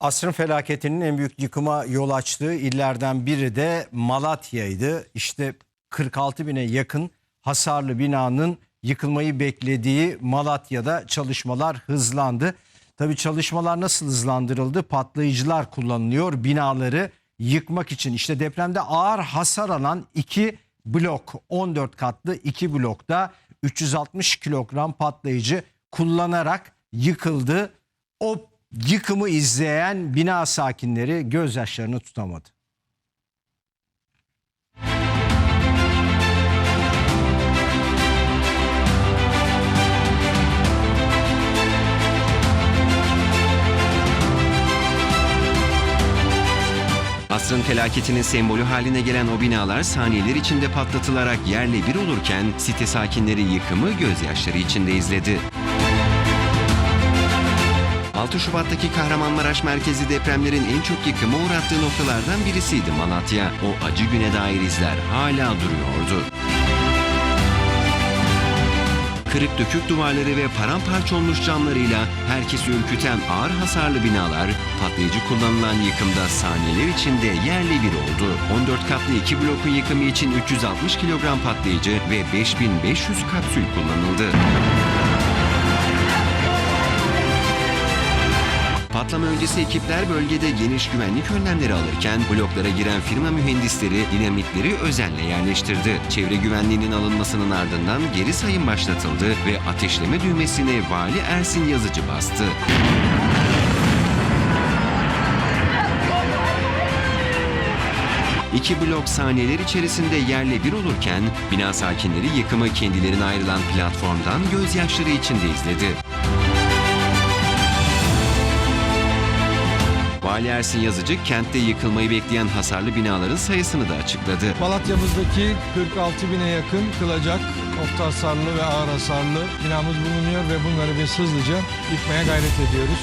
Asrın felaketinin en büyük yıkıma yol açtığı illerden biri de Malatya'ydı. İşte 46 bine yakın hasarlı binanın yıkılmayı beklediği Malatya'da çalışmalar hızlandı. Tabii çalışmalar nasıl hızlandırıldı? Patlayıcılar kullanılıyor binaları yıkmak için. İşte depremde ağır hasar alan iki blok 14 katlı iki blokta 360 kilogram patlayıcı kullanarak yıkıldı. O yıkımı izleyen bina sakinleri gözyaşlarını tutamadı. Asrın felaketinin sembolü haline gelen o binalar saniyeler içinde patlatılarak yerle bir olurken site sakinleri yıkımı gözyaşları içinde izledi. 6 Şubat'taki Kahramanmaraş merkezi depremlerin en çok yıkıma uğrattığı noktalardan birisiydi Malatya. O acı güne dair izler hala duruyordu. Kırık dökük duvarları ve paramparça olmuş camlarıyla herkesi ürküten ağır hasarlı binalar patlayıcı kullanılan yıkımda saniyeler içinde yerle bir oldu. 14 katlı iki blokun yıkımı için 360 kilogram patlayıcı ve 5500 kapsül kullanıldı. Patlama öncesi ekipler bölgede geniş güvenlik önlemleri alırken bloklara giren firma mühendisleri dinamitleri özenle yerleştirdi. Çevre güvenliğinin alınmasının ardından geri sayım başlatıldı ve ateşleme düğmesine Vali Ersin Yazıcı bastı. İki blok saniyeler içerisinde yerle bir olurken bina sakinleri yıkımı kendilerine ayrılan platformdan gözyaşları içinde izledi. Vali Ersin Yazıcı kentte yıkılmayı bekleyen hasarlı binaların sayısını da açıkladı. Malatya'mızdaki 46 bine yakın kılacak orta hasarlı ve ağır hasarlı binamız bulunuyor ve bunları biz hızlıca yıkmaya gayret ediyoruz.